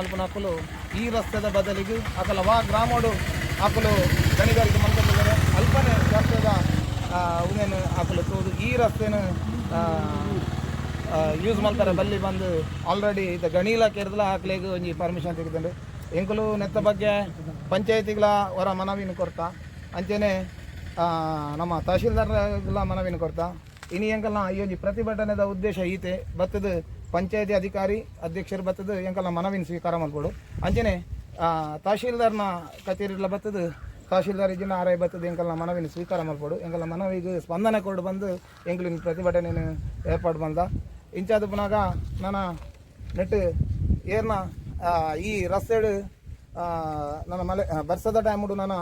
ಮಲ್ಪನ ಹಾಕಲು ಈ ರಸ್ತೆದ ಬದಲಿಗೆ ಅಕಲ ವಾ ಗ್ರಾಮಡು ಹಾಕಲು ಗಣಿಗಾರಿಕೆ ಮಲ್ಪಿದ್ದಾರೆ ಅಲ್ಪನೇ ರಸ್ತೆದ ಉನೇನು ಹಾಕಲು ತೋದು ಈ ರಸ್ತೆನ ಯೂಸ್ ಮಾಡ್ತಾರೆ. ಬಲ್ಲಿ ಬಂದು ಆಲ್ರೆಡಿ ಇದು ಗಣಿ ಇಲಾಖೆ ಇರದಲ್ಲ ಹಾಕ್ಲಿಗೆ ಒಂಜಿ ಪರ್ಮಿಷನ್ ತೆಗೆದಂಡು ಎಂಕಲು ನೆತ್ತ ಬಗ್ಗೆ ಪಂಚಾಯತಿಗಳ ಹೊರ ಮನವಿನ ಕೊಡ್ತಾ ಅಂಚೆನೆ ನಮ್ಮ ತಹಶೀಲ್ದಾರ್ಗಳ ಮನವಿನ ಕೊರ್ತ. ಇನಿ ಎಂಕಲ್ನ ಈ ಒಂಜಿ ಪ್ರತಿಭಟನೆದ ಉದ್ದೇಶ ಈತೆ. ಬತ್ತದ ಪಂಚಾಯತಿ ಅಧಿಕಾರಿ ಅಧ್ಯಕ್ಷರು ಬತ್ತದ ಎಂಕಲ್ಲ ಮನವಿನ ಸ್ವೀಕಾರ ಮಾಡ್ಕೊಡು ಅಂಜನೆ ತಹಶೀಲ್ದಾರ್ನ ಕಚೇರಿಲ್ಲ ಬತ್ತದ ತಹಶೀಲ್ದಾರ್ ಇಜಿನ ಆರೈ ಬತ್ತದ ಎಂಕಲ್ನ ಮನವಿನ ಸ್ವೀಕಾರ ಮಾಡ್ಕೊಡು ಎಂಕಲ್ನ ಮನವಿಗೆ ಸ್ಪಂದನೆ ಕೊಡು ಬಂದು ಎಂಕಲಿನ ಪ್ರತಿಭಟನೆ ಏರ್ಪಾಡು ಬಂದ. ಇಂಚಾದ ಪುನಾಗ ನನ್ನ ನೆಟ್ ಏರ್ನ ಈ ರಸ್ತೆ ನನ್ನ ಮಲೆ ಬರ್ಸದ ಟೈಮುಡು ನನ್ನ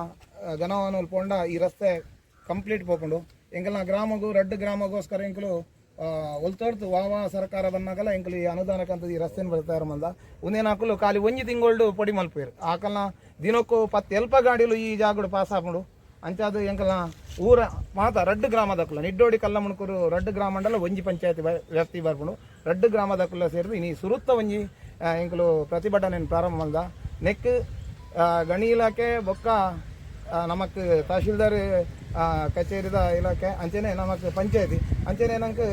ಘನವನ್ನು ಪೋಂಡ ಈ ರಸ್ತೆ ಕಂಪ್ಲೀಟ್ ಪೋಕೊಂಡು, ಎಂಕಲ್ನ ಗ್ರಾಮಗೂ ರೆಡ್ ಗ್ರಾಮಗೋಸ್ಕರ ಎಂಕಲು ಒಲ್ತೊಡ್ತು ವಾವ ಸರ್ಕಾರ ಬಂದಾಗಲ್ಲ ಎಂಕ್ಲಿ ಅನುದಾನಕ್ಕಂತ ಈ ರಸ್ತೆನ ಬರ್ತಾ ಮಂದ. ಒಂದೇನು ಹಾಕಲು ಖಾಲಿ ಒಂಜಿ ತಿಂಗಳು ಪೊಡಿ ಮಲ್ಪೇರು ಆಕಲ್ನ ದಿನಕ್ಕೂ ಪತ್ತು ಎಲ್ಪ ಗಾಡಿಲು ಈ ಜಾಗಡು ಪಾಸ್ ಆಗ್ಬಿಡು. ಅಂಚಾದು ಎಂಕಲ್ನ ಊರ ಮಾತ ರಡ್ಡು ಗ್ರಾಮದಕ್ಕಲ್ಲ ನಿಡ್ಡೋಡಿ ಕಲ್ಲ ಮುಣಕೂರು ಗ್ರಾಮ ಮಂಡಲ ಒಂಜಿ ಪಂಚಾಯತಿ ವ್ಯಾಪ್ತಿ ಬರ್ಬಿಡು. ರಡ್ಡು ಗ್ರಾಮದಕ್ಕಲ್ಲ ಸೇರಿದು ಇನಿ ಸುರುತ್ತ ಒಂಜಿ ಎಂಕಲು ಪ್ರತಿಭಟನೆ ಪ್ರಾರಂಭ ಮಂದ. ನೆಕ್ ಗಣಿ ಇಲಾಖೆ, ಬೊಕ್ಕ ನಮಕ್ ತಹಶೀಲ್ದಾರ್ ಕಚೇರಿದ ಇಲಾಖೆ, ಅಂಚೆನೆ ನಮಕ್ ಪಂಚಾಯತಿ, ಅಂಚೆನೆ ನಂಗೆ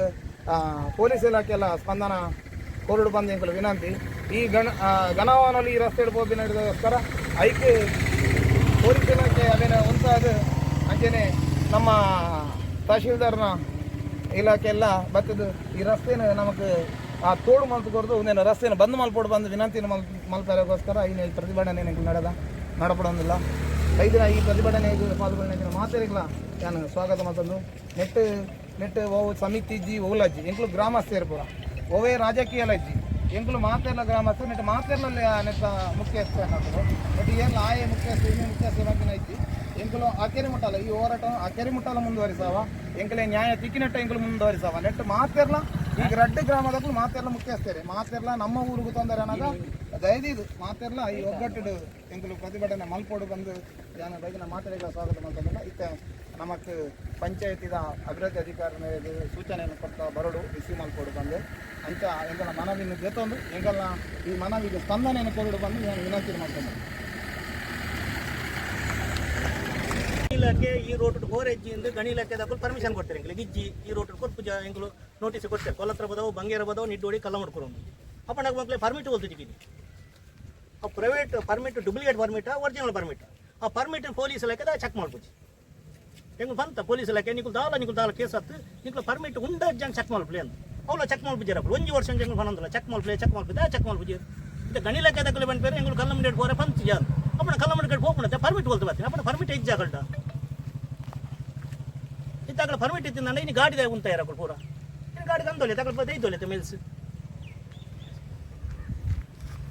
ಪೊಲೀಸ್ ಇಲಾಖೆ ಎಲ್ಲ ಸ್ಪಂದನ ಕೋರ್ಡ್ ಬಂದ ವಿನಂತಿ. ಈ ಗಣ ಗಣವನಲ್ಲಿ ಈ ರಸ್ತೆ ಇಡ್ಬೋದು ನಡೆದೋಸ್ಕರ ಐಕೆ ಪೊಲೀಸ್ ಇಲಾಖೆ ಅದೇನ ಉಂಟಾದ ಅಂಚೆನೆ ನಮ್ಮ ತಹಶೀಲ್ದಾರ್ನ ಇಲಾಖೆ ಎಲ್ಲ ಬತ್ತದು ಈ ರಸ್ತೆನ ನಮಗೆ ಆ, ತೋಡು ಮಲ್ತು ಕೊಡ್ದು ಒಂದೇನು ರಸ್ತೆನ ಬಂದ್ ಮಲ್ಪೋಡು ಬಂದು ವಿನಂತಿನ ಮಲ್ ಮಲ್ತಾರೋಸ್ಕರ ಈ ಪ್ರತಿಭಟನೆ ನಡೆದ ನಡಪಡೋದಿಲ್ಲ. ಐದಿನ ಈ ಪ್ರತಿಭಟನೆ ಪಾಲ್ಗೊಳ್ಳಿನ ಮಾತಾಡಿಲ್ಲ ನಾನು ಸ್ವಾಗತ ಮಾತಂದು ನೆಟ್ ನೆಟ್, ಓ, ಸಮಿತಿ ಜಿ ಓಲಜ್ಜಿ ಎಂಕ್ಲು ಗ್ರಾಮಸ್ಥರು ಪೂರ. ಓವೇ ರಾಜಕೀಯ ಲಜ್ಜಿ ಎಂಕ್ಲು ಮಾತೆಲ್ಲ ಗ್ರಾಮಸ್ಥರು ನೆಟ್ ಮಾತೆರ್ಲಲ್ಲಿ ನೆಟ್ಟ ಮುಖ್ಯಸ್ಥ ಹಾಕೋದು ಬಟ್ ಏನು ಆಯೆ ಮುಖ್ಯಸ್ಥ ಇನ್ನೇ ಮುಖ್ಯಸ್ಥ ಬಗ್ಗೆ ಐತಿ ಎಂಕ್ಲು ಅಕೆರೆ ಮುಟ್ಟಲ್ಲ ಈ ಹೋರಾಟ ಅಕೆರೆ ಮುಟ್ಟಲ್ಲ ಮುಂದುವರಿಸಾವ. ಎಂಕ್ಲೆ ನ್ಯಾಯ ತಿಕ್ಕಿನಟ್ಟ ಎಂಕ್ಲು ಮುಂದುವರಿಸಾವ. ನೆಟ್ ಮಾತೆರ್ಲ ಈಗ ರಡ್ಡು ಗ್ರಾಮದಕ್ಕೂ ಮುಖ್ಯಸ್ಥೆ ರೀ ಮಾತೆರ್ಲ ನಮ್ಮ ಊರಿಗೆ ತೊಂದರೆ ಅನ್ನೋದು. ದಯದಿದು ಮಾತೆರ್ಲ ಈ ಒಗ್ಗಟ್ಟಿಡು ಎಂಕ್ಲು ಪ್ರತಿಭಟನೆ ಮಲ್ಪೋಡು ಬಂದು ಯಾನ ಬೈಗಿನ ಮಾತುಗಳ ಸ್ವಾಗತ ಮಾಡ್ಕೊಂಡಲ್ಲ ಇತ್ತೆ ನಮಕ್ ಪಂಚಾಯತಿದ ಅಭಿವೃದ್ಧಿ ಅಧಿಕಾರಿ ಸೂಚನೆಯನ್ನು ಕೊಟ್ಟ ಬರಡು ರಿಸೀವ್ ಮಾಡಿಕೊಡು ಬಂದೆ. ಅಂತ ಎಂಕಲ ಮನವಿನ ಜೊತೊಂದು ಎಂಗಲ್ಲ ಈ ಮನವಿಗೆ ಸ್ಪಂದನೆಯನ್ನು ಕೊರಡು ಬಂದು ನಾನು ವಿನಂತಿ ಮಾಡ್ತೇನೆ. ಇಲಾಖೆ ಈ ರೋಡ್ ಗೋರೆಜ್ಜಿ ಎಂದು ಗಣಿ ಇಲಾಖೆ ದಾಖಲು ಪರ್ಮಿಷನ್ ಕೊಡ್ತಾರೆ ಎಂಗ್ಲಿ ಗಿಜ್ಜಿ ಈ ರೋಡ್ ಕೊಟ್ಟು ಎಂಗ್ಲು ನೋಟಿಸ್ ಕೊಡ್ತಾರೆ ಕೊಲತ್ರ ಬದವು, ಬಂಗೇರ ಬದವು, ನಿಡ್ಡೋಡಿ, ಕಲ್ಲ ಮಾಡ್ಕೊಡು ಅಪ್ಪನಾಗ ಮಕ್ಕಳು ಪರ್ಮಿಟ್ ಹೋಗ್ತಿದ್ದೀವಿ ಆ private permit duplicate permit original permit ಆ ಪರ್ಮಿಟ್ ಪೊಲೀಸ್ ಇಲಾಖೆದ ಚೆಕ್ ಮಾಡ್ಬೋದು ಹೆಂಗ್ ಬಂತ? ಪೊಲೀಸ್ ಇಲಾಖೆ ನಿಕ್ಲು ದಾಲ ನಿಕ್ಲು ದಾಲ ಕೇಸ್ ಹತ್ತು ನಿಕ್ಲು ಪರ್ಮಿಟ್ ಉಂಡ ಜಂಗ್ ಚೆಕ್ ಮಾಡ್ಲಿ ಅಂತ ಅವಳ ಚೆಕ್ ಮಾಡ್ಬಿದ್ದೀರ ಒಂಜಿ ವರ್ಷ ಜಂಗ್ ಬಂದಲ್ಲ ಚೆಕ್ ಮಾಡ್ಲಿ ಚೆಕ್ ಮಾಡ್ಬಿದ್ದ ಚೆಕ್ ಮಾಡ್ಬಿದ್ದೀರ ಇದು ಗಣಿ ಇಲಾಖೆ ದಾಖಲೆ ಬಂದ ಬೇರೆ ಎಂಗ್ಳು ಕಲ್ಲ ಮಿಡೇಟ್ ಹೋರೆ ಬಂತು ಜಾರು ಅಪ್ಪನ ಕಲ್ಲ ಮಿಡೇಟ್ ಹೋಗ್ಬಿಡುತ್ತೆ ಪರ್ಮಿಟ್ ಹೋಗ್ತು ಬರ್ತೀನಿ. ಅಪ್ಪನ ಪರ್ಮಿಟ್ ಹೆಜ್ಜಾಗಲ್ಟ ಇತ್ತಾಗಲ ಪರ್ಮಿಟ್ ಇತ್ತು ನನ್ನ ಇನ್ನು ಗಾಡಿದ ಉಂತ ಇರಗಳು ಪೂರ. ಇನ್ನು ಗಾಡಿ ತಂದೊಲೆ ತಗೊಳ್ ಬದ ಐದೊಲೆ ಮೇಲ್ಸ್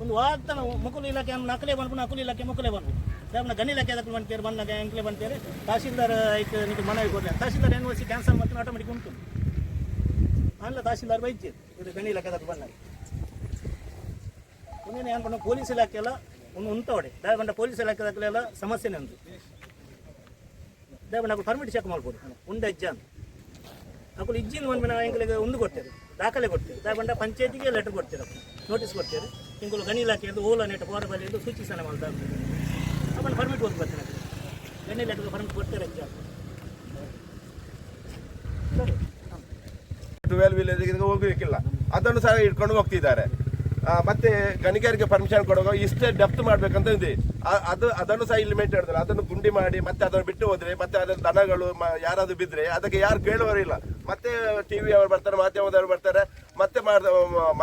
ಒಂದು ವಾರ್ತನ ಮುಕುಲ್ ಇಲಾಖೆ ನಕಲೆ ಬಂದ್ಬಿಟ್ಟು ನಕುಲ್ ಇಲಾಖೆ ಮುಕುಲೆ ಬಂದ್ಬಿಟ್ಟು ಸಾಹೇಬ್ನ ಗಣಿ ಇಲಾಖೆ ಅದಕ್ಕೆ ಬಂದ್ಕೇರಿ ಬಂದಾಗ ಎಂಕ್ಲೆ ಬಂತೀರಿ ತಹಸೀಲ್ದಾರ್ ಐತೆ ನಿಮಗೆ ಮನವಿ ಕೊಡಲಿ. ತಹಸೀಲ್ದಾರ್ ಏನು ವರ್ಷಿ ಕ್ಯಾನ್ಸಲ್ ಮಾಡ್ತೀನಿ ಆಟೋಮೆಟಿಕ್ ಉಂಟು. ಅಲ್ಲ ತಹಸೀಲ್ದಾರ್ ಬೈಜಿ ಇದು ಗಣಿ ಇಲಾಖೆ ಅದಕ್ಕೆ ಬಂದಾಗ ಒಂದೇನು ಏನು ಪೊಲೀಸ್ ಇಲಾಖೆ ಎಲ್ಲ ಒಂದು ಉಂಟೋಡೆ ದಯಗೊಂಡ ಪೊಲೀಸ್ ಇಲಾಖೆ ಎಲ್ಲ ಸಮಸ್ಯೆನೇ ಉಂಟು ದಯವಿಟ್ಟು ನಾವು ಪರ್ಮಿಟ್ ಚೆಕ್ ಮಾಡ್ಬೋದು. ಉಂಡ ಅಜ್ಜ ಅಂತ. ಅಕ್ಕಳು ಇಜ್ಜಿನ ಒಂದು ನಾವು ಎಂಗಳಿಗೆ ಒಂದು ಕೊಡ್ತೇವೆ. ದಾಖಲೆ ಕೊಡ್ತೇವೆ. ದಯಗೊಂಡ ಪಂಚಾಯತಿಗೆ ಲೆಟರ್ ಕೊಡ್ತೇವೆ. ನೋಟಿಸ್ ಕೊಡ್ತೀರಿ ತಿಂಗಳು ಗಣಿ ಇಲಾಖೆಯಿಂದ ಓಲ ನೆಟ್ ಪೋರ ಬಲಿಯಿಂದ ಸೂಚಿಸನೆ ಮಾಡ್ತಾ ಗಣಿ ಇಲಾಖೆಗೆ ಪರ್ಮಿಟ್ ಕೊಡ್ತೇವೆ ಇಜ್ಜ ಸರಿ ಟ್ವೆಲ್ ವಿಲೇಜ್ಗೆ ಹೋಗ್ಲಿಕ್ಕಿಲ್ಲ. ಅದನ್ನು ಸಹ ಇಟ್ಕೊಂಡು ಹೋಗ್ತಿದ್ದಾರೆ. ಮತ್ತೆ ಗಣಿಗಾರಿಕೆ ಪರ್ಮಿಷನ್ ಕೊಡುವಾಗ ಇಷ್ಟೇ ಡೆಪ್ತ್ ಮಾಡ್ಬೇಕಂತ ಇದೆ. ಅದು, ಅದನ್ನು ಸಹ ಇಲ್ಲಿ ಮೇಂಟೈನ್ ಮಾಡಿದ್ರೆ ಅದನ್ನು ಗುಂಡಿ ಮಾಡಿ, ಮತ್ತೆ ಅದನ್ನು ಬಿಟ್ಟು ಹೋದ್ರೆ, ಮತ್ತೆ ಅದರ ದನಗಳು ಯಾರಾದ್ರೂ ಬಿದ್ರೆ ಅದಕ್ಕೆ ಯಾರು ಕೇಳುವವರಿಲ್ಲ ಮತ್ತೆ ಟಿವಿ ಅವರು ಬರ್ತಾರೆ, ಮಾಧ್ಯಮದವರು ಬರ್ತಾರೆ, ಮತ್ತೆ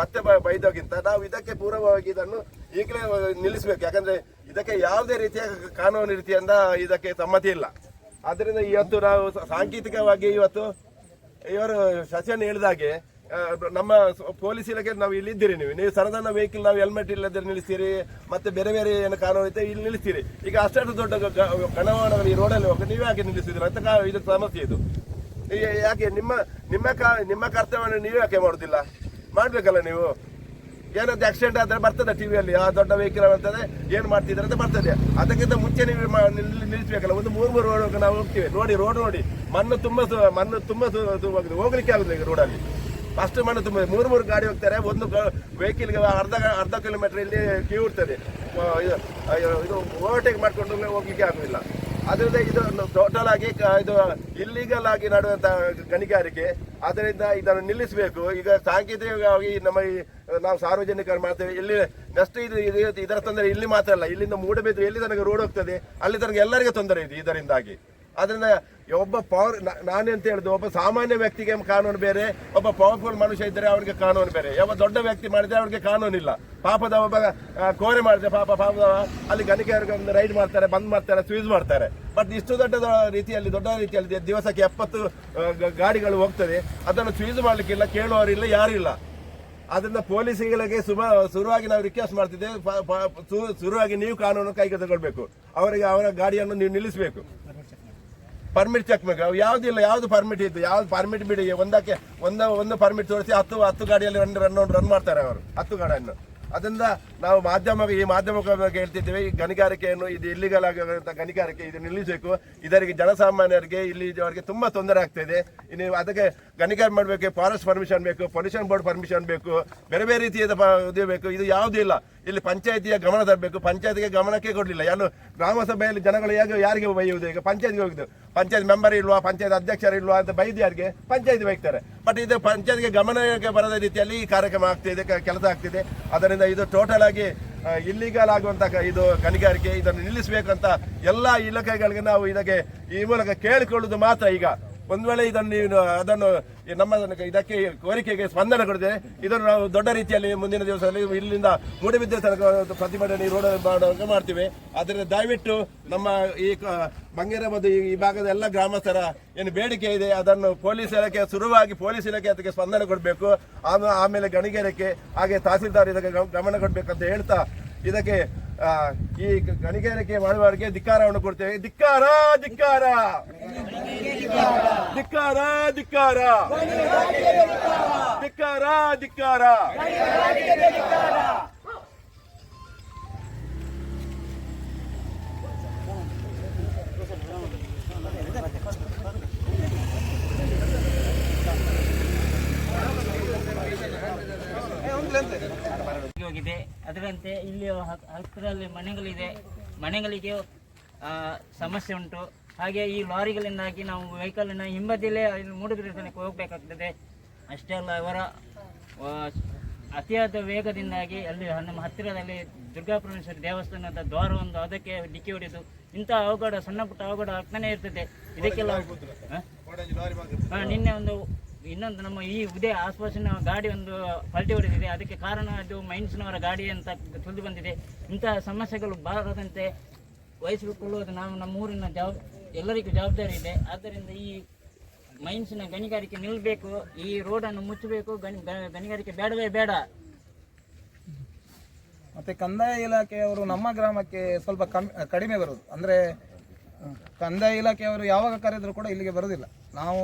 ಮತ್ತೆ ಬೈದೋಗಿಂತ ನಾವು ಇದಕ್ಕೆ ಪೂರ್ವವಾಗಿ ಇದನ್ನು ಈಗಲೇ ನಿಲ್ಲಿಸಬೇಕು. ಯಾಕಂದ್ರೆ ಇದಕ್ಕೆ ಯಾವುದೇ ರೀತಿಯ ಕಾನೂನು ರೀತಿಯಿಂದ ಇದಕ್ಕೆ ಸಮ್ಮತಿ ಇಲ್ಲ. ಆದ್ದರಿಂದ ಇವತ್ತು ನಾವು ಸಾಂಕೇತಿಕವಾಗಿ ಇವತ್ತು ಇವರು ಸಚಿನ್ ಹೇಳಿದಾಗೆ ನಮ್ಮ ಪೊಲೀಸ್ ಇಲಾಖೆ ನಾವು ಇಲ್ಲಿ ಇದ್ದೀರಿ ನೀವು ನೀವು ಸರದನ್ನ ವೆಹಿಕಲ್ ನಾವು ಹೆಲ್ಮೆಟ್ ಇಲ್ಲದ್ರೆ ನಿಲ್ಲಿಸ್ತೀರಿ, ಮತ್ತೆ ಬೇರೆ ಬೇರೆ ಏನು ಕಾನೂನು ಐತೆ ಇಲ್ಲಿ ನಿಲ್ಲಿಸ್ತೀರಿ. ಈಗ ಅಷ್ಟು ದೊಡ್ಡ ಗ- ಗ- ಗಣವಾಹನಗಳು ಈ ರೋಡಲ್ಲಿ ಹೋಗಿ ನೀವೇ ಯಾಕೆ ನಿಲ್ಲಿಸಿದ್ರಿ ಅಂತ ಇದು ಸಮಸ್ಯೆ ಇದು. ಯಾಕೆ ನಿಮ್ಮ ನಿಮ್ಮ ನಿಮ್ಮ ಕರ್ತವ್ಯವನ್ನು ನೀವು ಯಾಕೆ ಮಾಡುದಿಲ್ಲ? ಮಾಡ್ಬೇಕಲ್ಲ ನೀವು? ಏನಾದ್ರು ಆಕ್ಸಿಡೆಂಟ್ ಆದ್ರೆ ಬರ್ತದೆ ಟಿವಿಯಲ್ಲಿ ಆ ದೊಡ್ಡ ವೆಹಿಕಲ್ ಬರ್ತದೆ ಏನ್ ಮಾಡ್ತಿದ್ರೆ ಅಂತ ಬರ್ತದೆ. ಅದಕ್ಕಿಂತ ಮುಂಚೆ ನೀವು ನಿಲ್ಲಿಸ್ಬೇಕಲ್ಲ, ಒಂದು ಮೂರು ಮೂರು ರೋಡ್ ನಾವು ಹೋಗ್ತೀವಿ. ನೋಡಿ ರೋಡ್ ನೋಡಿ. ಮಣ್ಣು ತುಂಬಾ ಮಣ್ಣು ತುಂಬಾ. ಹೋಗ್ಲಿಕ್ಕೆ ಆಗುದಿಲ್ಲ ಈಗ ರೋಡಲ್ಲಿ ಫಸ್ಟ್ ಮಣ್ಣು ತುಂಬ ಮೂರು ಮೂರು ಗಾಡಿ ಹೋಗ್ತಾರೆ. ಒಂದು ವೆಹಿಕಲ್ಗೆ ಅರ್ಧ ಅರ್ಧ ಕಿಲೋಮೀಟರ್ ಇಲ್ಲಿ ಕ್ಯೂ ಇರ್ತದೆ. ಇದು ಓವರ್ಟೇಕ್ ಮಾಡ್ಕೊಂಡು ಹೋಗ್ಲಿಕ್ಕೆ ಆಗುದಿಲ್ಲ. ಅದರಿಂದ ಇದು ಟೋಟಲ್ ಆಗಿ ಇದು ಇಲ್ಲಿಗಲ್ ಆಗಿ ನಡುವಂತ ಗಣಿಗಾರಿಕೆ. ಅದರಿಂದ ಇದನ್ನು ನಿಲ್ಲಿಸಬೇಕು. ಈಗ ಸಾಂಕೇತಿಕವಾಗಿ ನಮ್ಮ ನಾವು ಸಾರ್ವಜನಿಕರು ಮಾಡ್ತೇವೆ. ಇಲ್ಲಿ ನೆಕ್ಸ್ಟ್ ಇದು, ಇದು- ಇದರ ತೊಂದರೆ ಇಲ್ಲಿ ಮಾತ್ರ ಅಲ್ಲ. ಇಲ್ಲಿಂದ ಮೂಡಬೇಕು ಎಲ್ಲಿ ತನಕ ರೋಡ್ ಹೋಗ್ತದೆ? ಅಲ್ಲಿ ತನಕ ಎಲ್ಲರಿಗೂ ತೊಂದರೆ ಇದೆ ಇದರಿಂದಾಗಿ. ಅದರಿಂದ ಒಬ್ಬ ಪವರ್ ನಾನೆಂತ ಹೇಳಿದ್ದು ಒಬ್ಬ ಸಾಮಾನ್ಯ ವ್ಯಕ್ತಿಗೆ ಕಾನೂನು ಬೇರೆ, ಒಬ್ಬ ಪವರ್ಫುಲ್ ಮನುಷ್ಯ ಇದ್ದರೆ ಅವನಿಗೆ ಕಾನೂನು ಬೇರೆ. ಯಾವ ದೊಡ್ಡ ವ್ಯಕ್ತಿ ಮಾಡಿದರೆ ಅವನಿಗೆ ಕಾನೂನಿಲ್ಲ ಪಾಪದ ಒಬ್ಬ ಕೋರೆ ಮಾಡಿದ್ರೆ ಪಾಪ, ಪಾಪದ ಅಲ್ಲಿ ಗಣಿಕೆ ಒಂದು ರೈಡ್ ಮಾಡ್ತಾರೆ, ಬಂದ್ ಮಾಡ್ತಾರೆ ಸ್ವೀಸ್ ಮಾಡ್ತಾರೆ. ಬಟ್ ಇಷ್ಟು ದೊಡ್ಡ ರೀತಿಯಲ್ಲಿ ದೊಡ್ಡ ರೀತಿಯಲ್ಲಿ ದಿವಸಕ್ಕೆ ಎಪ್ಪತ್ತು ಗಾಡಿಗಳು ಹೋಗ್ತದೆ, ಅದನ್ನು ಸ್ವೀಸ್ ಮಾಡಲಿಕ್ಕಿಲ್ಲ ಕೇಳುವವರಿಲ್ಲ ಯಾರು ಇಲ್ಲ. ಅದರಿಂದ ಪೊಲೀಸ್ಗಳಿಗೆ ಸುಮ ಶುರುವಾಗಿ ನಾವು ರಿಕ್ವೆಸ್ಟ್ ಮಾಡ್ತಿದ್ದೇವೆ ಶುರುವಾಗಿ ನೀವು ಕಾನೂನು ಕೈಗೆ ತಗೊಳ್ಬೇಕು ಅವರಿಗೆ ಅವರ ಗಾಡಿಯನ್ನು ನೀವು ನಿಲ್ಲಿಸಬೇಕು. ಪರ್ಮಿಟ್ ಚೆಕ್ ಬೇಕು ಯಾವುದಿಲ್ಲ ಯಾವುದು ಪರ್ಮಿಟ್ ಇದ್ದು, ಯಾವ್ದು ಪರ್ಮಿಟ್ ಬಿಡಿ, ಒಂದಕ್ಕೆ ಒಂದು ಒಂದು ಪರ್ಮಿಟ್ ತೋರಿಸಿ ಹತ್ತು ಹತ್ತು ಗಾಡಿಯಲ್ಲಿ ರನ್ ರನ್ ರನ್ ಮಾಡ್ತಾರೆ ಅವರು, ಹತ್ತು ಗಾಡಿಯನ್ನು. ಅದರಿಂದ ನಾವು ಮಾಧ್ಯಮ, ಈ ಮಾಧ್ಯಮಕ್ಕೆ ಹೇಳ್ತಿದ್ದೇವೆ, ಈ ಗಣಿಗಾರಿಕೆಯನ್ನು, ಇದು ಇಲ್ಲಿಗಲ್ ಆಗಿರುವಂಥ ಗಣಿಗಾರಿಕೆ, ಇದು ನಿಲ್ಲಿಸಬೇಕು. ಇದರಿಗೆ ಜನಸಾಮಾನ್ಯರಿಗೆ ಇಲ್ಲಿ ಅವರಿಗೆ ತುಂಬಾ ತೊಂದರೆ ಆಗ್ತಿದೆ ನೀವು ಅದಕ್ಕೆ ಗಣಿಗಾರಿಕೆ ಮಾಡಬೇಕು ಫಾರೆಸ್ಟ್ ಪರ್ಮಿಷನ್ ಬೇಕು ಪೊಲ್ಯೂಷನ್ ಬೋರ್ಡ್ ಪರ್ಮಿಷನ್ ಬೇಕು, ಬೇರೆ ಬೇರೆ ರೀತಿಯಾದ ಇದು ಬೇಕು. ಇದು ಯಾವುದೂ ಇಲ್ಲ. ಇಲ್ಲಿ ಪಂಚಾಯತಿಯ ಗಮನ ತರಬೇಕು. ಪಂಚಾಯತಿಗೆ ಗಮನಕ್ಕೆ ಕೊಡಲಿಲ್ಲ. ಯಾರು ಗ್ರಾಮ ಸಭೆಯಲ್ಲಿ ಜನಗಳು ಹೇಗೆ, ಯಾರಿಗೆ ಬೈಯುವುದು ಈಗ? ಪಂಚಾಯತಿಗೆ ಹೋಗಿದ್ದು. ಪಂಚಾಯತ್ ಮೆಂಬರ್ ಇಲ್ವಾ, ಪಂಚಾಯತ್ ಅಧ್ಯಕ್ಷರು ಇಲ್ವಾ ಅಂತ ಬೈದು ಯಾರಿಗೆ? ಪಂಚಾಯತ್ ಬೈತಾರೆ. ಬಟ್ ಇದು ಪಂಚಾಯತಿಗೆ ಗಮನಕ್ಕೆ ಬರದ ರೀತಿಯಲ್ಲಿ ಈ ಕಾರ್ಯಕ್ರಮ ಆಗ್ತಿದೆ ಕೆಲಸ ಆಗ್ತಿದೆ ಅದರಿಂದ ಇದು ಟೋಟಲ್ ಆಗಿ ಇಲ್ಲಿಗಲ್ ಆಗುವಂತ ಇದು ಗಣಿಗಾರಿಕೆ, ಇದನ್ನು ನಿಲ್ಲಿಸಬೇಕಂತ ಎಲ್ಲ ಇಲಾಖೆಗಳಿಗೆ ನಾವು ಇದಕ್ಕೆ ಈ ಮೂಲಕ ಕೇಳಿಕೊಳ್ಳುವುದು ಮಾತ್ರ ಈಗ. ಒಂದ್ ವೇಳೆ ಇದನ್ನು ನೀವು ಅದನ್ನು ನಮ್ಮ ಇದಕ್ಕೆ ಕೋರಿಕೆಗೆ ಸ್ಪಂದನೆ ಕೊಡದೆ ಇದನ್ನು ನಾವು ದೊಡ್ಡ ರೀತಿಯಲ್ಲಿ ಮುಂದಿನ ದಿವಸದಲ್ಲಿ ಇಲ್ಲಿಂದ ಮೂಡಬಿದ್ದೆ ತನಕ ಪ್ರತಿಭಟನೆ ರೋಡ್ ಮಾಡುವಂತೆ ಮಾಡ್ತೀವಿ. ಆದ್ದರಿಂದ ದಯವಿಟ್ಟು ನಮ್ಮ ಈ ಬಂಗೇರ ಮತ್ತು ಈ ಭಾಗದ ಎಲ್ಲ ಗ್ರಾಮಸ್ಥರ ಏನು ಬೇಡಿಕೆ ಇದೆ, ಅದನ್ನು ಪೊಲೀಸ್ ಇಲಾಖೆ ಶುರುವಾಗಿ ಪೊಲೀಸ್ ಇಲಾಖೆ ಅದಕ್ಕೆ ಸ್ಪಂದನೆ ಕೊಡಬೇಕು. ಆಮೇಲೆ ಆಮೇಲೆ ಗಣಿಗಾರಿಕೆ ಹಾಗೆ ತಹಸೀಲ್ದಾರ್ ಇದಕ್ಕೆ ಗಮ- ಗಮನ ಕೊಡಬೇಕಂತ ಹೇಳ್ತಾ ಇದಕ್ಕೆ ಈ ಗಣಿಗಾರಿಕೆ ಮಾಡುವವರಿಗೆ ಧಿಕ್ಕಾರವನ್ನು ಕೊಡ್ತೇವೆ. ಧಿಕ್ಕಾರ ಧಿಕ್ಕಾರ! ಧಿಕ್ಕಾರ ಧಿಕ್ಕಾರ ಧಿಕ್ಕಾರ ಧಿಕ್ಕಾರ ಹೋಗಿದೆ. ಅದರಂತೆ ಇಲ್ಲಿ ಹ- ಹತ್ತಿರದಲ್ಲಿ ಮನೆಗಳಿದೆ. ಮನೆಗಳಿಗೆ ಸಮಸ್ಯೆ ಉಂಟು. ಹಾಗೆ ಈ ಲಾರಿಗಳಿಂದಾಗಿ ನಾವು ವೆಹಿಕಲಿನ ಹಿಂಬದಿಲೇ ಅಲ್ಲಿ ಮೂಡುಬಿದಿರೆ ತನಕ ಹೋಗಬೇಕಾಗ್ತದೆ. ಅಷ್ಟೇ ಅಲ್ಲ ಅವರ ಅತಿಯಾದ ವೇಗದಿಂದಾಗಿ ಅಲ್ಲಿ ನಮ್ಮ ಹತ್ತಿರದಲ್ಲಿ ದುರ್ಗಾಪರಮೇಶ್ವರಿ ದೇವಸ್ಥಾನದ ದ್ವಾರ ಒಂದು ಅದಕ್ಕೆ ಡಿಕ್ಕಿ ಹೊಡೆದು ಇಂಥ ಅವಘಡ ಸಣ್ಣ ಪುಟ್ಟ ಅವಘಡ ಆಗ್ತಾನೆ ಇರ್ತದೆ. ಇದಕ್ಕೆಲ್ಲ ಹಾಂ? ನಿನ್ನೆ ಒಂದು ಇನ್ನೊಂದು ನಮ್ಮ ಈ ಉದಯ ಆಸ್ಪಾಸಿನ ಗಾಡಿ ಒಂದು ಪಲ್ಟಿ ಹೊಡೆದಿದೆ. ಅದಕ್ಕೆ ಕಾರಣ ಅದು ಮೈನ್ಸ್ನವರ ಗಾಡಿ ಅಂತ ತಿಳಿದು ಬಂದಿದೆ. ಇಂತಹ ಸಮಸ್ಯೆಗಳು ಬಾರದಂತೆ ವಹಿಸಿಕೊಳ್ಳುವುದು ನಾವು ನಮ್ಮೂರಿನ ಊರಿನ ಜವಾಬ್ ಎಲ್ಲರಿಗೂ ಜವಾಬ್ದಾರಿ ಇದೆ. ಆದ್ದರಿಂದ ಈ ಮೈನ್ಸಿನ ಗಣಿಗಾರಿಕೆ ನಿಲ್ಲಬೇಕು ಈ ರೋಡನ್ನು ಮುಚ್ಚಬೇಕು. ಗಣಿ ಗಣಿಗಾರಿಕೆ ಬೇಡವೇ ಬೇಡ. ಮತ್ತೆ ಕಂದಾಯ ಇಲಾಖೆಯವರು ನಮ್ಮ ಗ್ರಾಮಕ್ಕೆ ಸ್ವಲ್ಪ ಕಡಿಮೆ ಬರುವುದು ಅಂದರೆ ಕಂದಾಯ ಇಲಾಖೆಯವರು ಯಾವಾಗ ಕರೆದರೂ ಕೂಡ ಇಲ್ಲಿಗೆ ಬರೋದಿಲ್ಲ. ನಾವು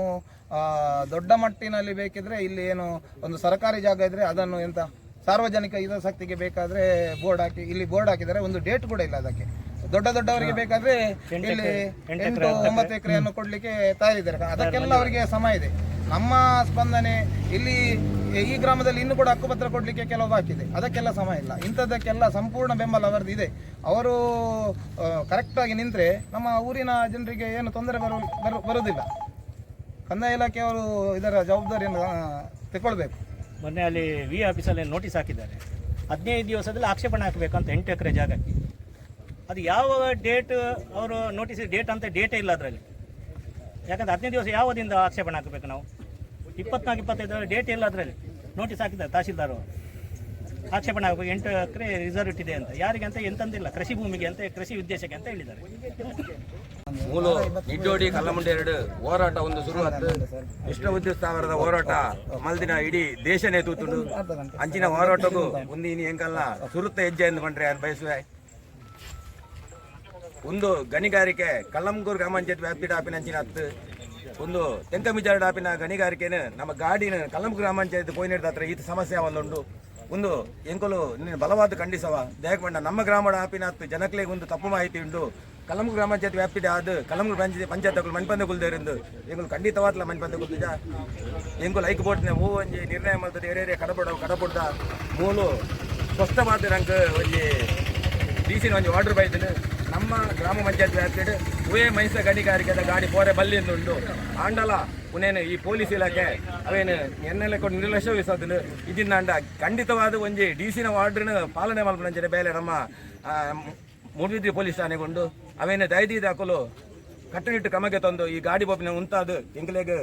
ದೊಡ್ಡ ಮಟ್ಟಿನಲ್ಲಿ ಬೇಕಿದ್ರೆ ಇಲ್ಲಿ ಏನು ಒಂದು ಸರ್ಕಾರಿ ಜಾಗ ಇದ್ರೆ ಅದನ್ನು ಎಂತ ಸಾರ್ವಜನಿಕ ಹಿತಾಸಕ್ತಿಗೆ ಬೇಕಾದ್ರೆ ಬೋರ್ಡ್ ಹಾಕಿ, ಇಲ್ಲಿ ಬೋರ್ಡ್ ಹಾಕಿದರೆ ಒಂದು ಡೇಟ್ ಕೂಡ ಇಲ್ಲ ಅದಕ್ಕೆ. ದೊಡ್ಡ ದೊಡ್ಡವರಿಗೆ ಬೇಕಾದ್ರೆ ಇಲ್ಲಿ ಎಂಟು ಒಂಬತ್ತು ಎಕರೆಯನ್ನು ಕೊಡ್ಲಿಕ್ಕೆ ತಯಾರಿದ್ದಾರೆ ಅದಕ್ಕೆಲ್ಲ ಅವರಿಗೆ ಸಮಯ ಇದೆ. ನಮ್ಮ ಸ್ಪಂದನೆ ಇಲ್ಲಿ ಈ ಗ್ರಾಮದಲ್ಲಿ ಇನ್ನೂ ಕೂಡ ಹಕ್ಕುಪತ್ರ ಕೊಡ್ಲಿಕ್ಕೆ ಕೆಲವು ಬಾಕಿ ಇದೆ. ಅದಕ್ಕೆಲ್ಲ ಸಮಯ ಇಲ್ಲ. ಇಂಥದ್ದಕ್ಕೆಲ್ಲ ಸಂಪೂರ್ಣ ಬೆಂಬಲ ಅವರದ್ದು ಇದೆ. ಅವರು ಕರೆಕ್ಟಾಗಿ ನಿಂತರೆ ನಮ್ಮ ಊರಿನ ಜನರಿಗೆ ಏನು ತೊಂದರೆ ಬರು ಬರು- ಬರುವುದಿಲ್ಲ. ಕಂದಾಯ ಇಲಾಖೆಯವರು ಇದರ ಜವಾಬ್ದಾರಿಯನ್ನು ತಗೊಳ್ಬೇಕು ಮೊನ್ನೆ ಅಲ್ಲಿ ವಿ ಆಫೀಸಲ್ಲಿ ನೋಟಿಸ್ ಹಾಕಿದ್ದಾರೆ. ಹದಿನೈದು ದಿವಸದಲ್ಲಿ ಆಕ್ಷೇಪಣೆ ಹಾಕಬೇಕಂತ ಎಂಟು ಎಕರೆ ಜಾಗಕ್ಕೆ. ಅದು ಯಾವ ಡೇಟ್ ಅವರು ನೋಟಿಸ್ ಡೇಟ್ ಅಂತ ಡೇಟೇ ಇಲ್ಲ ಅದರಲ್ಲಿ. ಯಾಕಂದ್ರೆ ಹದಿನೈದು ದಿವಸ ಯಾವದಿಂದ ಆಕ್ಷೇಪಣೆ ಹಾಕಬೇಕು ನಾವು? ಇಪ್ಪತ್ನಾಲ್ಕು, ಇಪ್ಪತ್ತೈದು ಡೇಟ್ ಇಲ್ಲ ಅದರಲ್ಲಿ. ನೋಟಿಸ್ ಹಾಕಿದ್ದಾರೆ ತಹಸೀಲ್ದಾರು ಅವರು. ಆಕ್ಷೇಪಣೆ ಆಗಬೇಕು ಎಂಟು ಎಕರೆ ರಿಸರ್ವ್ ಇಟ್ಟಿದೆ ಅಂತ. ಯಾರಿಗೆ ಅಂತ ಎಂತಂದಿಲ್ಲ. ಕೃಷಿ ಭೂಮಿಗೆ ಅಂತ, ಕೃಷಿ ಉದ್ದೇಶಕ್ಕೆ ಅಂತ ಹೇಳಿದ್ದಾರೆ. ಮೂಲ ನಿಡ್ಡೋಡಿ ಕಲ್ಲಮುಂಡಿ ಎರಡು ಹೋರಾಟ ಒಂದು ಶುರು ಆಯ್ತು ವಿದ್ಯುತ್ ಸ್ಥಾವರದ ಹೋರಾಟ ಮಲ್ದಿನ ಇಡೀ ದೇಶನೇ ತೂತುಂಡು. ಅಂಚಿನ ಹೋರಾಟಕ್ಕೂ ಒಂದು ಇನಿ ಹೆಂಗಲ್ಲ. ಸುರುತ್ತ ಹೆಜ್ಜೆ ಎಂದುಕೊಂಡ್ರೆ ಯಾರು ಬಯಸುವೆ. ಒಂದು ಗಣಿಗಾರಿಕೆ ಕಲ್ಲಂಗೂರು ಗ್ರಾಮ ಪಂಚಾಯತ್ ವ್ಯಾಪ್ತಿ ಡಾಪಿನ ಅಂಚಿನ ಹತ್ತು ಒಂದು ತೆಂಕಮಿಜಾರ್ ಡಾಪಿನ ಗಣಿಗಾರಿಕೆನ ನಮ್ಮ ಗಾಡಿನ ಕಲ್ಲಂಗೂರು ಗ್ರಾಮ ಪಂಚಾಯತ್ ಪೋಯಿನಿಡ್ದ ಹತ್ರ ಈ ಸಮಸ್ಯೆ ಒಂದುಂಡು ಒಂದು ಎಂಕಲು ನೀನು ಬಲವಾದ ಖಂಡಿಸವ. ದಯಕೊಂಡ ನಮ್ಮ ಗ್ರಾಮದ ಆಪಿನ ಹತ್ತು ಜನಕ್ಲೆಗೆ ಒಂದು ತಪ್ಪು ಮಾಹಿತಿ ಉಂಟು ಕಲಂಗು ಗ್ರಾಮ ಪಂಚಾಯತ್ ವ್ಯಾಪ್ತಿ ಆದ ಕಲಂಗು ಪಂಚಾಯತ್ ಪಂಚಾಯತ್ ಮಣಿಪಂದ ಕುಲ್ದೇರಿಂದು ಎಂಗಲು ಖಂಡಿತವಾತ್ಲ ಮಣಿಪಂದ ಕುಲ್ದಿದ ಎಂಗಲು ಐಕ್ ಬೋಟ್ನೆ ಹೂ ಒಂಜಿ ನಿರ್ಣಯ ಮಾಡ್ತದೆ. ಏರಿಯ ಕಡಪಡ ಕಡಪಡ್ದ ಮೂಲು ಸ್ಪಷ್ಟ ಮಾಡ್ತಾರೆ ಅಂಕ ಒಂಜಿ ಡಿಸಿನ ಒಂಜಿ ಆರ್ಡರ್ ಬೈದಿನ. ನಮ್ಮ ಗ್ರಾಮ ಪಂಚಾಯತ್ ವ್ಯಾಪ್ತಿಯಲ್ಲಿ ಹೂವೆ ಮೈಸ ಗಣಿಗಾರಿಕೆದ ಗಾಡಿ ಪೋರೆ ಬಲ್ಲಿಂದುಂಡು. ಆಂಡಲ ಉನೇನು ಈ ಪೊಲೀಸ್ ಇಲಾಖೆ, ಅವೇನು ಎನ್ನೆಲ್ಲ ಕೊಟ್ಟು ನಿರ್ಲಕ್ಷ್ಯ ವಹಿಸೋದು ಇದನ್ನ ಖಂಡಿತವಾದ ಒಂಜಿ ಡಿಸಿನ ಆರ್ಡರ್ನ ಪಾಲನೆ ಮಾಡ್ಕೊಂಡು ಬೇಲೆ ನಮ್ಮ ಮೂಡುಬಿದ್ರಿ ಪೊಲೀಸ್ ಠಾಣೆಗೊಂಡು. ಅವೇನು ದಯದಿ ಹಾಕಲು ಕಟ್ಟುನಿಟ್ಟು ಕ್ರಮಕ್ಕೆ ತಂದು ಈ ಗಾಡಿ ಬೊಬ್ಬಿನ ಉಂತಾದು ಎಂಗ್ಲೆಗೆ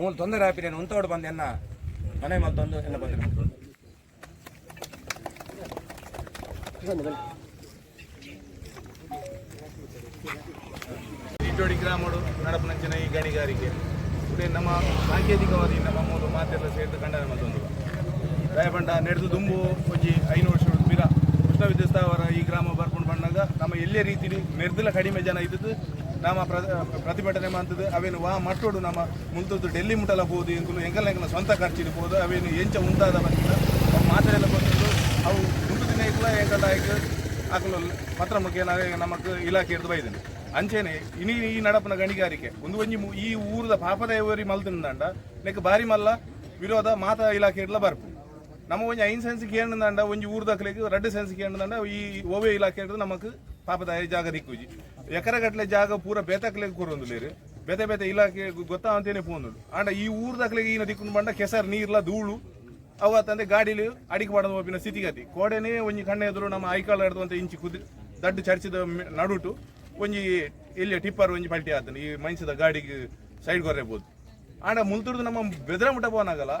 ಮೂಲ ತೊಂದರೆ ಆಪಿನ ಉಂತಾಡು ಬಂದು ಎನ್ನ ಮನೆ ಮತ್ತೊಂದು ಎನ್ನ ಬಂದು. ಇಟ್ಟೋಡಿ ಗ್ರಾಮಡು ನಡಪನಂಚಿನ ಈ ಗಣಿಗಾರಿಕೆ. ಇದೇ ನಮ್ಮ ಸಾಂಕೇತಿಕವಾದಿ ನಮ್ಮ ಮೂರು ಮಾತೆಲ್ಲ ಸೇರಿದ ಖಂಡನ ಮತ್ತೊಂದು. ದಯಪಂಡ ನಡೆದು ದುಂಬು ಒಂಜಿ ಐನೂರು ವರ್ಷ ಬಿರ ಕೃಷ್ಣ ವಿದ್ಯಾಸ್ಥಾವರ ಈ ಗ್ರಾಮ ಬರ್ಕೊಂಡು ಬಂದಾಗ ನಮ್ಮ ಎಲ್ಲೇ ರೀತಿ ನೆರೆದಿಲ್ಲ ಕಡಿಮೆ ಜನ ಇದ್ದದ್ದು, ನಮ್ಮ ಪ್ರ, ಪ್ರತಿಭಟನೆ ಮಾಡ್ತದೆ, ಅವೇನು ವಾ ಮಟ್ಟೋಡು ನಮ್ಮ ಮುಂದದ್ದು ಡೆಲ್ಲಿ ಮುಟ್ಟಲ ಬೋದು ಎಂಕುಲು ಎಂಕಲ್ ಸ್ವಂತ ಖರ್ಚು ಬೋದು ಅವೇನು ಎಂಚ ಉಂಟಾದ ಬಂದಿಲ್ಲ ಅವು ಮಾತಾಡೆಲ್ಲ ಬಂದಿದ್ದು. ಅವು ಮುಂದಿನ ದಿನ ಇಲ್ಲ ಎಂಕಲ್ ಆಯ್ಕೆ ಹಾಕಲು ಪತ್ರ ಮುಖೇನ ನಮಗೆ ಇಲಾಖೆ ಹಿಡಿದು ಬೈದೇನೆ. ಅಂಚೆನೆ ಇನಿ ಈ ನಡಪನ ಗಣಿಗಾರಿಕೆ, ಒಂದು ಒಂಜಿ ಈ ಊರದ ಪಾಪದೇವರಿ ಮಲ್ತಿಂದಂಡ ನೆಕ್ ಬಾರಿ ಮಲ್ಲ, ವಿರೋಧ ಮಾತ ಇಲಾಖೆ ಹಿಡ್ಲ ಬರ್ಪು. ನಮ್ಮ ಒಂಜಿ ಐನ್ ಸೆನ್ಸ್ ಕೇಂದ್ರಂಡ ಒಂಜಿ ಊರ್ದಕ್ಲೆಗ್ ರಡ್ ಸೆನ್ಸ್ ಏನಂದಂಡ ಈ ಓವೆ ಇಲಾಖೆ ಹಿಡಿದು ನಮಕ್ ಪಾಪದಾಯ ಜಾಗ ದಿಕ್ಕುಜಿ. ಎಕರೆಗಟ್ಲೆ ಜಾಗ ಪೂರ ಬೇತಕ್ಲೆಗ್ ಕೂರೊಂದುಲೇರು ಬೇತೆ ಬೇತೆ ಇಲಾಖೆ ಗೊತ್ತಾವಂತೇನೆ ಪೋನ್ ಆಂಡ ಈ ಊರ್ದಕ್ಲೆಗ್ ಈನ ದಿಕ್ಕು ಬಂಡ ಕೆಸರ್, ನೀರ್ಲ, ಧೂಳು ಅವತ್ತಂದ್ರೆ ಗಾಡಿಲಿ ಅಡಿಗೆ ಮಾಡೋದು ಒಬ್ಬಿನ ಸ್ಥಿತಿಗತಿ. ಕೋಡೆನೇ ಒಂಜಿ ಕಣ್ಣ ಎದುರು ನಮ್ಮ ಐಕಾಲ ಹಿಡ್ದು ಇಂಚಿ ಕುದಿ ದಡ್ಡು ಚರ್ಚಿದ ನಡುಟು ಒಂಜಿ ಇಲ್ಲಿ ಟಿಪ್ಪರ್ ಒಂಜಿ ಪಲ್ಟಿ ಆತನ, ಈ ಮನುಷ್ಯದ ಗಾಡಿಗೆ ಸೈಡ್ ಕೊರ್ರೆಬೋದು ಆಂಡ ಮುಂತುರ್ದು ನಮ್ಮ ಬೆದರ ಮುಟ ಪೋನಾಗಲ್ಲ,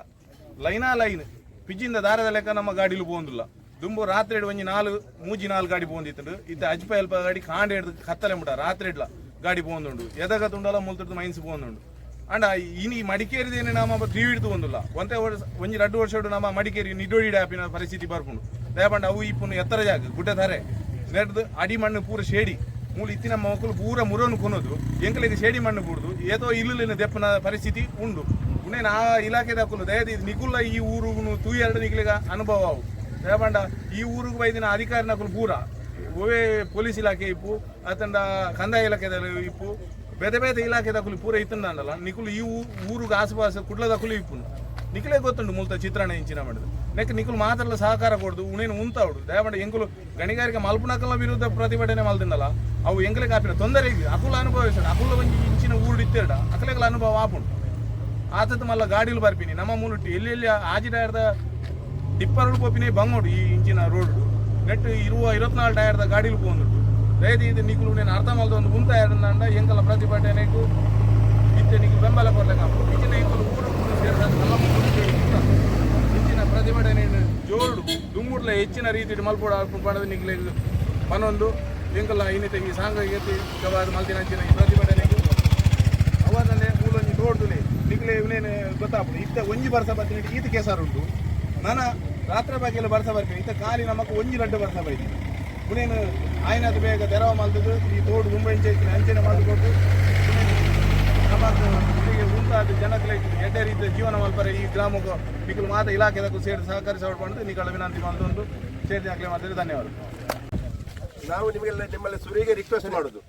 ಲೈನಾ ಲೈನ್, ಪಿಜ್ಜಿಂದ ದಾರದ ಲೆಕ್ಕ ನಮ್ಮ ಗಾಡಿಲು ಪೋಂದಿಲ್ಲ. ದುಂಬು ರಾತ್ರಿ ಒಂಜಿ ನಾಲ್ ಮೂಜಿ ನಾಲ್ ಗಾಡಿ ಪೋಂದಿತ್ತು ಇತ್ತ ಅಜ್ಪ ಎಲ್ಪ ಗಾಡಿ ಕಾಂಡ ಹಿಡ್ದು ಕತ್ತಲೆ ಮುಟ, ರಾತ್ರಿ ಇಡ್ಲ ಗಾಡಿ ಪೋಂದುಂಡು. ಎದಗ ತುಂಡಲ್ಲ ಮುಂತುರ್ದು ಮೈನ್ಸ್ ಪೋಂದುಂಡು. ಅಂಡ ಇನಿ ಮಡಿಕೇರಿದೇನೆ ನಮ್ಮ ತ್ರೀ ಹಿಡಿದು ಒಂದಲ್ಲ ಒಂದೇ ವರ್ಷ, ಒಂಜಿ ಎರಡು ವರ್ಷ ನಮ್ಮ ಮಡಿಕೇರಿ ನಿಡೋಡಿ ಡ್ಯಾಪಿನ ಪರಿಸ್ಥಿತಿ ಬರ್ಕೊಂಡು ದಯಪಂಡ ಅವು ಇಪ್ಪುನು ಎತ್ತರ ಜಾಗ, ಗುಡ್ಡ ಧಾರೆ. ನೆಡ್ದು ಅಡಿ ಮಣ್ಣು ಪೂರ ಶೇಡಿ. ಮೂಲ ಇತ್ತಿನ ಮಕ್ಕಳು ಪೂರ ಮುರೋನು ಕೊನೋದು. ಎಂಕಲಿಗೆ ಶೇಡಿ ಮಣ್ಣು ಕೂಡುದು. ಏತೋ ಇಲ್ಲಿನ ದೆಪ್ಪನ ಪರಿಸ್ಥಿತಿ ಉಂಡು. ಉನ್ನೇನು ಆ ಇಲಾಖೆ ದಾಖಲು ದಯದಿ ನಿಕುಲ್ಲ ಈ ಊರು ತೂ ಎರಡು ನಿಕ್ಲಿಗ ಅನುಭವ ಅವು. ದಯಪಂಡ ಈ ಊರಿಗೆ ಬೈದಿನ ಅಧಿಕಾರಿ ನಕಲು ಪೂರ. ಓವೇ ಪೊಲೀಸ್ ಇಲಾಖೆ ಇಪ್ಪು, ಅತಂಡ ಕಂದಾಯ ಇಲಾಖೆದಲ್ಲಿ ಇಪ್ಪು ಬೇತೆ ಬೇತೆ ಇಲಾಖೆ ದಕ್ಕಲು ಪೂರ ಇತ್ತಂಡಲ್ಲ ನಿಕುಲು ಈ ಊರಿಗೆ ಆಸುಪಾಸು ಕುಡ್ಲ ದಕ್ಕಲು ಇಪ್ಪುನು ನಿಖಿಲೇ ಗೊತ್ತುಂಡು ಮುಲ್ತ ಚಿತ್ರಣ ಇಂಚಿನ ಮಾಡಿದ್ರು ನೆಕ್ ನಿಖುಲ್ ಮಾತ್ರಲ್ಲ ಸಹಕಾರ ಕೊಡ್ದು, ಉಣೇನು ಉಂತಾವುಡು ದಯಮಾಡಿ ಎಂಕುಲು ಗಣಿಗಾರಿಕೆ ಮಲ್ಪುನಕಲ ವಿರುದ್ಧ ಪ್ರತಿಭಟನೆ ಮಲ್ತಿಂದಲ್ಲ ಅವು ಎಂಕಲೆ ಕಾಪಿನ ತೊಂದರೆ ಇದೆ. ಅಕುಲ ಅನುಭವಿಸೋಣ ಅಕುಲ ಒಂಜಿ ಇಂಚಿನ ಊರು ಇತ್ತೇಡ ಅಕಲೆಗಳ ಅನುಭವ ಆಪುಂಡು ಆತದ ಮಲ್ಲ ಗಾಡಿಲು ಬರ್ಪಿನಿ, ನಮ್ಮ ಮೂಲುಟ್ಟಿ ಎಲ್ಲೆಲ್ಲಿ ಆಜಿಡಾಯರ್ದ ಡಿಪ್ಪರ್ ಪೋಪಿನೇ ಬಂಗೋಡು ಈ ಇಂಚಿನ ರೋಡ್ ನೆಟ್ ಇರುವ ಇರುವತ್ನಾಲ್ಕು ಟಯರ್ದ ಗಾಡಿಲು ಪೋಂದುಂಡು ನಿಖುಲು నేను ಅರ್ಥ ಮಲ್ದ ಒಂದು ಮುಂತ ಎರಡಂಡ ಎಂಕಲ ಪ್ರತಿಭಟನೆ ಇತ್ತೆ ನಿಖಿಲ್ ಬೆಂಬಲ ಕೊಡ್ಲಿಕ್ಕೆ ಇಂಚಿನ ಎಂಕಲು ಊರು ಊರು ಸೇರಿದ ನಮ್ಮ ಹೆಚ್ಚಿನ ಪ್ರತಿಭಟನೆ ಜೋಡು ದುಮ್ಮುಡ್ಲ ಹೆಚ್ಚಿನ ರೀತಿ ಮಲ್ಪೋಡ ಪಣದ ನಿಗ್ಲೆ ಮನೊಂದು ಎಂಕಲ ಇನ್ನಿತ ಈ ಸಾಂಘಿಕತೆ ಮಲ್ತಿನ ಅಂಚಿನ ಈ ಪ್ರತಿಭಟನೆಗೆ ಅವತ್ತಂದೆ ಮೂಲೊಂಜಿ ನೋಡ್ದುಲೆ ನಿಗ್ಲೆ ಇವನೇನು ಗೊತ್ತಾಗ್ಬೋದು. ಇತ್ತ ಒಂಜಿ ಬರ್ಸ ಬರ್ತೀನಿ ಈತ ಕೇಸಾರುಂಟು. ನಾನು ರಾತ್ರಿ ಬಾಗಿಲು ಬರ್ಸ ಬರ್ತೀನಿ. ಇತ್ತ ಖಾಲಿ ನಮಕ್ ಒಂಜಿ ಲಡ್ಡು ಬರ್ಸ ಬೈತೀನಿ ಪುನೇನು ಆಯ್ನದು ಬೇಗ ತೆರವ ಮಾಡಿದ್ರು ಈ ತೋಡು ಮುಂಬೈಂಚೆ ಅಂಚನೆ ಮಾಡಿಕೊಟ್ಟು ನಮ್ಮದು ಇಲ್ಲಿಗೆ ಉಂಟಾದ ಜನಕ್ಕೆ ಎಡ್ಡೆ ರೀತಿಯ ಜೀವನ ಮಲ್ಪರೆ ಈ ಗ್ರಾಮಕ್ಕೂ ಮಿಕ್ಕಲು ಮಾತ್ರ ಇಲಾಖೆದಕ್ಕೂ ಸೇರಿ ಸಹಕರಿಸಿಕೊಂಡು ನಿಗಳ ವಿನಂತಿ ಮಾಡಿಕೊಂಡು ಸೇರಿ ಹಾಕಲಿ ಮಾಡಿದ್ರೆ ಧನ್ಯವಾದ. ನಾವು ನಿಮಗೆಲ್ಲ ನಿಮ್ಮಲ್ಲಿ ಸುರಿಗೆ ರಿಕ್ವೆಸ್ಟ್ ಮಾಡುದು.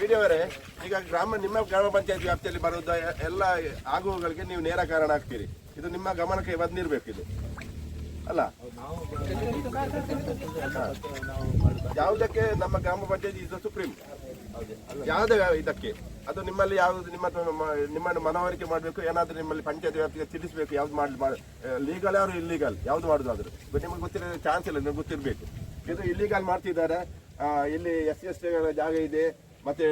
ವಿಡಿಯೋವರೇ ಈಗ ಗ್ರಾಮ ನಿಮ್ಮ ಗ್ರಾಮ ಪಂಚಾಯತ್ ವ್ಯಾಪ್ತಿಯಲ್ಲಿ ಬರುವುದ ಎಲ್ಲ ಆಗುವಗಳಿಗೆ ನೀವು ನೇರ ಕಾರಣ ಆಗ್ತೀರಿ. ಇದು ನಿಮ್ಮ ಗಮನಕ್ಕೆ ಬಂದಿರಬೇಕು ಇದು ಅಲ್ಲ? ಯಾವುದಕ್ಕೆ ನಮ್ಮ ಗ್ರಾಮ ಪಂಚಾಯತ್ ಇದು ಸುಪ್ರೀಂ? ಯಾವುದೇ ಇದಕ್ಕೆ. ಅದು ನಿಮ್ಮಲ್ಲಿ ಯಾವುದು ನಿಮ್ಮ ನಿಮ್ಮನ್ನು ಮನವರಿಕೆ ಮಾಡಬೇಕು, ಏನಾದ್ರೂ ನಿಮ್ಮಲ್ಲಿ ಪಂಚಾಯತ್ ವ್ಯಾಪ್ತಿಗೆ ತಿಳಿಸಬೇಕು, ಯಾವ್ದು ಮಾಡಿ ಲೀಗಲ್ ಯಾರು ಇಲ್ಲಿಗಲ್ ಯಾವ್ದು ಮಾಡುದಾದ್ರು. ನಿಮಗೆ ಗೊತ್ತಿರೋ ಚಾನ್ಸ್ ಇಲ್ಲ, ನಿಮ್ಗೆ ಗೊತ್ತಿರಬೇಕು. ಇದು ಇಲ್ಲಿಗಲ್ ಮಾಡ್ತಿದ್ದಾರೆ. ಇಲ್ಲಿ ಎಸ್ ಎಸ್ ಜಾಗ ಇದೆ. ಮತ್ತೆ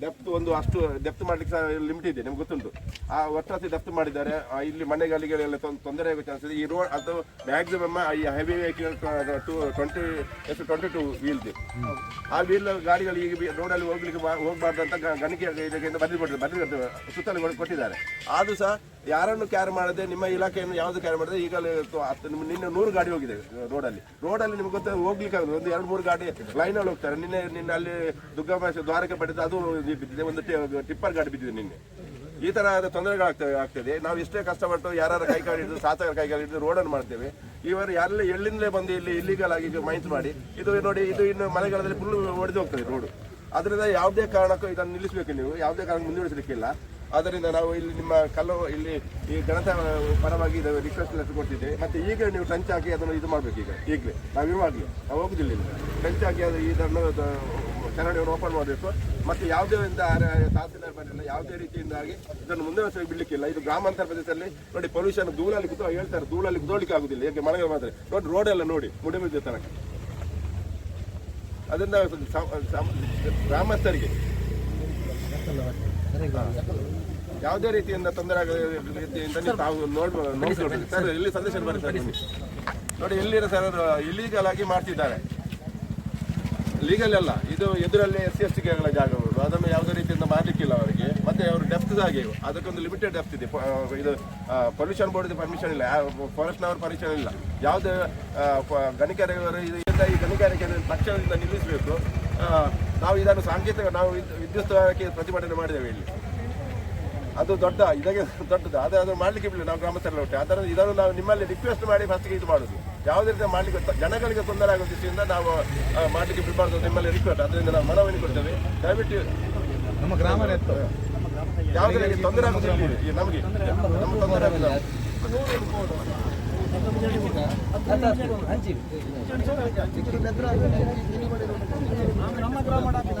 ಡೆಪ್ತ್ ಒಂದು ಅಷ್ಟು ಡೆಪ್ತ್ ಮಾಡ್ಲಿಕ್ಕೆ ಲಿಮಿಟ್ ಇದೆ ನಿಮ್ಗೆ ಗೊತ್ತುಂಟು. ಆ ಒಟ್ಟಾಸಿ ಡೆಪ್ತ್ ಮಾಡಿದ್ದಾರೆ ಆ, ಇಲ್ಲಿ ಮನೆಗಳಿಗೆಲ್ಲ ಗಾಲಿಗಳೆಲ್ಲ ತೊಂದರೆ ಆಗೋ ಚಾನ್ಸ್ ಇದೆ. ಈ ರೋಡ್ ಅದು ಮ್ಯಾಕ್ಸಿಮಮ್ ಈ ಹೆವಿ ವೆಹಿಕಲ್ ಟು ಟ್ವೆಂಟಿ ಎಷ್ಟು ಟ್ವೆಂಟಿ ಟು ವೀಲ್ದು ಆ ವೀಲ್ ಗಾಡಿಗಳು ಈಗ ರೋಡಲ್ಲಿ ಹೋಗ್ಲಿಕ್ಕೆ ಬಾ- ಹೋಗ್ಬಾರ್ದು ಅಂತ ಗ- ಗಣಿಕೆ ಇದಕ್ಕೆ ಬದಲಿ ಕೊಟ್ಟಿದ್ದಾರೆ ಬದಲಿ ಕೊಟ್ಟಿದ್ದಾರೆ. ಆದರೂ ಸಹ ಯಾರನ್ನು ಕ್ಯಾರ್ ಮಾಡದೆ, ನಿಮ್ಮ ಇಲಾಖೆಯನ್ನು ಯಾವುದು ಕ್ಯಾರ್ ಮಾಡದೆ ನಿಮ್- ನಿನ್ನೆ ನೂರು ಗಾಡಿ ಹೋಗಿದೆ ರೋಡಲ್ಲಿ. ರೋಡಲ್ಲಿ ನಿಮ್ಗೆ ಗೊತ್ತ, ಹೋಗ್ಲಿಕ್ಕೆ ಒಂದು ಎರಡು ಮೂರು ಗಾಡಿ ಲೈನಲ್ಲಿ ಹೋಗ್ತಾರೆ. ನಿನ್ನೆ, ನಿನ್ನ ಅಲ್ಲಿ ದುರ್ಗಮ ದ್ವಾರಕೆ ಪಡೆದ ಅದು ಬಿದ್ದಿದೆ. ಒಂದು ಟಿಪ್ಪರ್ ಗಾಡಿ ಬಿದ್ದಿದೆ ನಿನ್ನೆ. ಈ ತರ ತೊಂದರೆಗಳಾಗ್ತವೆ ಆಗ್ತದೆ. ನಾವು ಎಷ್ಟೇ ಕಷ್ಟಪಟ್ಟು ಯಾರು ಕೈ ಹಿಡಿದು ಸಾತಕರ ಕೈ ಹಿಡಿದು ರೋಡನ್ನು ಮಾಡ್ತೇವೆ. ಇವರು ಎಲ್ಲ ಎಳ್ಳಿಂದಲೇ ಬಂದು ಇಲ್ಲಿ ಇಲ್ಲಿಗಲ್ ಆಗಿ ಮೈನ್ಸ್ ಮಾಡಿ, ಇದು ನೋಡಿ, ಇದು ಇನ್ನು ಮಳೆಗಾಲದಲ್ಲಿ ಫುಲ್ ಒಡೆದು ಹೋಗ್ತದೆ ರೋಡ್ ಅದರಿಂದ ಯಾವುದೇ ಕಾರಣಕ್ಕೂ ಇದನ್ನು ನಿಲ್ಲಿಸಬೇಕು ನೀವು. ಯಾವುದೇ ಕಾರಣಕ್ಕೂ ಮುಂದುವರಿಸಲಿಕ್ಕಿಲ್ಲ. ಆದ್ದರಿಂದ ನಾವು ಇಲ್ಲಿ ನಿಮ್ಮ ಕಲ್ಲು ಇಲ್ಲಿ ಈ ಜನತಾ ಪರವಾಗಿ ಇದು ರಿಕ್ವೆಸ್ಟ್ ಲೆಟರ್ ಕೊಟ್ಟಿದ್ದೆ. ಮತ್ತೆ ಈಗ ನೀವು ಟಂಚ್ ಹಾಕಿ ಅದನ್ನು ಇದು ಮಾಡಬೇಕು ಈಗ. ಈಗಲೇ. ನಾವು ಇವಾಗಲೇ. ನಾವು ಹೋಗುದಿಲ್ಲ ಟಂಚ್ ಹಾಕಿ ಅದು ಇದನ್ನು ಕನ್ನಡಿಯನ್ನು ಓಪನ್ ಮಾಡಬೇಕು. ಮತ್ತೆ ಯಾವುದೇ ಒಂದು ತಹಸೀಲ್ದಾರ್ ಬರಲಿಲ್ಲ ಯಾವುದೇ ರೀತಿಯಿಂದಾಗಿ ಇದನ್ನು ಮುಂದೆ ವರ್ಷ ಬಿಡಲಿಕ್ಕಿಲ್ಲ. ಇದು ಗ್ರಾಮಾಂತರ ಪ್ರದೇಶದಲ್ಲಿ ನೋಡಿ ಪೊಲ್ಯೂಷನ್ ಧೂಳಲ್ಲಿ ಕೂತು ಹೇಳ್ತಾರೆ, ಧೂಳಲ್ಲಿ ಕುದೋಳಿಕ್ಕೆ ಆಗುದಿಲ್ಲ. ಹೇಗೆ ಮನೆಗೆ ಮಾತ್ರ. ನೋಡಿ ರೋಡ್ ಎಲ್ಲ ನೋಡಿ ಮುಡಿಮಿದ್ದ ತನಕ. ಅದರಿಂದ ಗ್ರಾಮಸ್ಥರಿಗೆ. ಯಾವುದೇ ರೀತಿಯಿಂದ ತೊಂದರೆ ಆಗದ ರೀತಿಯಿಂದ ನೀವು ತಾವು ನೋಡ್ಬೋದು ಸರ್, ಇಲ್ಲಿ ಸಂದೇಶ ಬರುತ್ತೆ. ನೋಡಿ, ಇಲ್ಲಿರೋ ಸರ್ ಇಲ್ಲೀಗಲ್ ಆಗಿ ಮಾಡ್ತಿದ್ದಾರೆ. ಲೀಗಲ್ ಅಲ್ಲ ಇದು ಎದುರಲ್ಲಿ ಎಸ್ ಸಿ, ಎಸ್ ಟಿಗಳ ಜಾಗಗಳು ಅದನ್ನು ಯಾವುದೇ ರೀತಿಯಿಂದ ಮಾಡಲಿಕ್ಕಿಲ್ಲ ಅವರಿಗೆ. ಮತ್ತೆ ಅವರು ಡೆಪ್ತ್ ಆಗಿ ಅದಕ್ಕೊಂದು ಲಿಮಿಟೆಡ್ ಡೆಪ್ತ್ ಇದೆ. ಇದು ಪೊಲ್ಯೂಷನ್ ಬೋರ್ಡ್ ಪರ್ಮಿಷನ್ ಇಲ್ಲ. ಫಾರೆಸ್ಟ್ನವ್ರ ಪರ್ಮಿಷನ್ ಇಲ್ಲ. ಯಾವುದೇ ಗಣಿಗಾರಿಕೆಯವರು ಈ ಗಣಿಗಾರಿಕೆಯನ್ನು ತಕ್ಷಣದಿಂದ ನಿಲ್ಲಿಸಬೇಕು. ನಾವು ಇದನ್ನು ಸಾಂಕೇತಿಕ ನಾವು ವಿದ್ಯುತ್ ಪ್ರತಿಭಟನೆ ಮಾಡಿದ್ದೇವೆ ಇಲ್ಲಿ. ಅದು ದೊಡ್ಡ ಇದಕ್ಕೆ ದೊಡ್ಡದು. ಅದೇ ಅದು ಮಾಡಲಿಕ್ಕೆ ಬಿಡಲಿ ನಾವು ಗ್ರಾಮಸ್ಥರ ಒಟ್ಟೆ. ಅದರ ಇದನ್ನು ನಾವು ನಿಮ್ಮಲ್ಲಿ ರಿಕ್ವೆಸ್ಟ್ ಮಾಡಿ ಫಸ್ಟ್ಗೆ ಇದು ಮಾಡೋದು. ಯಾವುದೇ ರೀತಿ ಮಾಡಲಿಕ್ಕೆ ಜನಗಳಿಗೆ ತೊಂದರೆ ಆಗೋ ದೃಷ್ಟಿಯಿಂದ ನಾವು ಮಾಡಲಿಕ್ಕೆ ಬಿಡಬಾರ್ದು ನಿಮ್ಮಲ್ಲಿ ರಿಕ್ವೆಸ್ಟ್ ಅದರಿಂದ ನಾವು ಮನವಿ ಕೊಡ್ತೇವೆ. ದಯವಿಟ್ಟು ನಮ್ಮ ಗ್ರಾಮ ಯಾವುದೇ ರೀತಿ ತೊಂದರೆ ಆಗುದಿಲ್ಲ ಇಲ್ಲಿ, ಈ ನಮಗೆ ನಮ್ಗೆ ತೊಂದರೆ ಆಗುದಿಲ್ಲ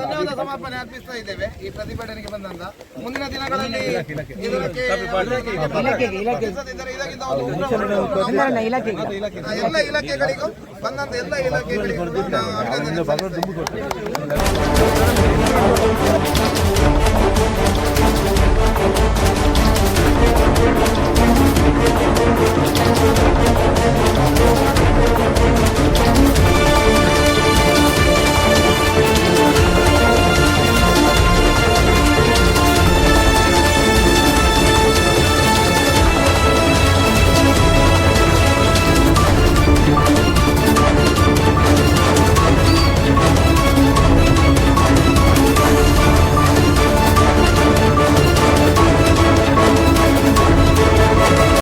ಧನ್ಯವಾದ ಸಮರ್ಪಣೆ ಅರ್ಪಿಸ್ತಾ ಇದ್ದೇವೆ ಈ ಪ್ರತಿಭಟನೆಗೆ ಬಂದಂತ ಮುಂದಿನ ದಿನಗಳಲ್ಲಿ ಇದಕ್ಕೆ ಎಲ್ಲ ಇಲಾಖೆಗಳಿಗೂ ಬಂದಂತ ಎಲ್ಲ ಇಲಾಖೆಗಳಿಗೂ ನಾವು ಅಭಿನಂದನೆ ಸಲ್ಲಿಸ್ತೇವೆ.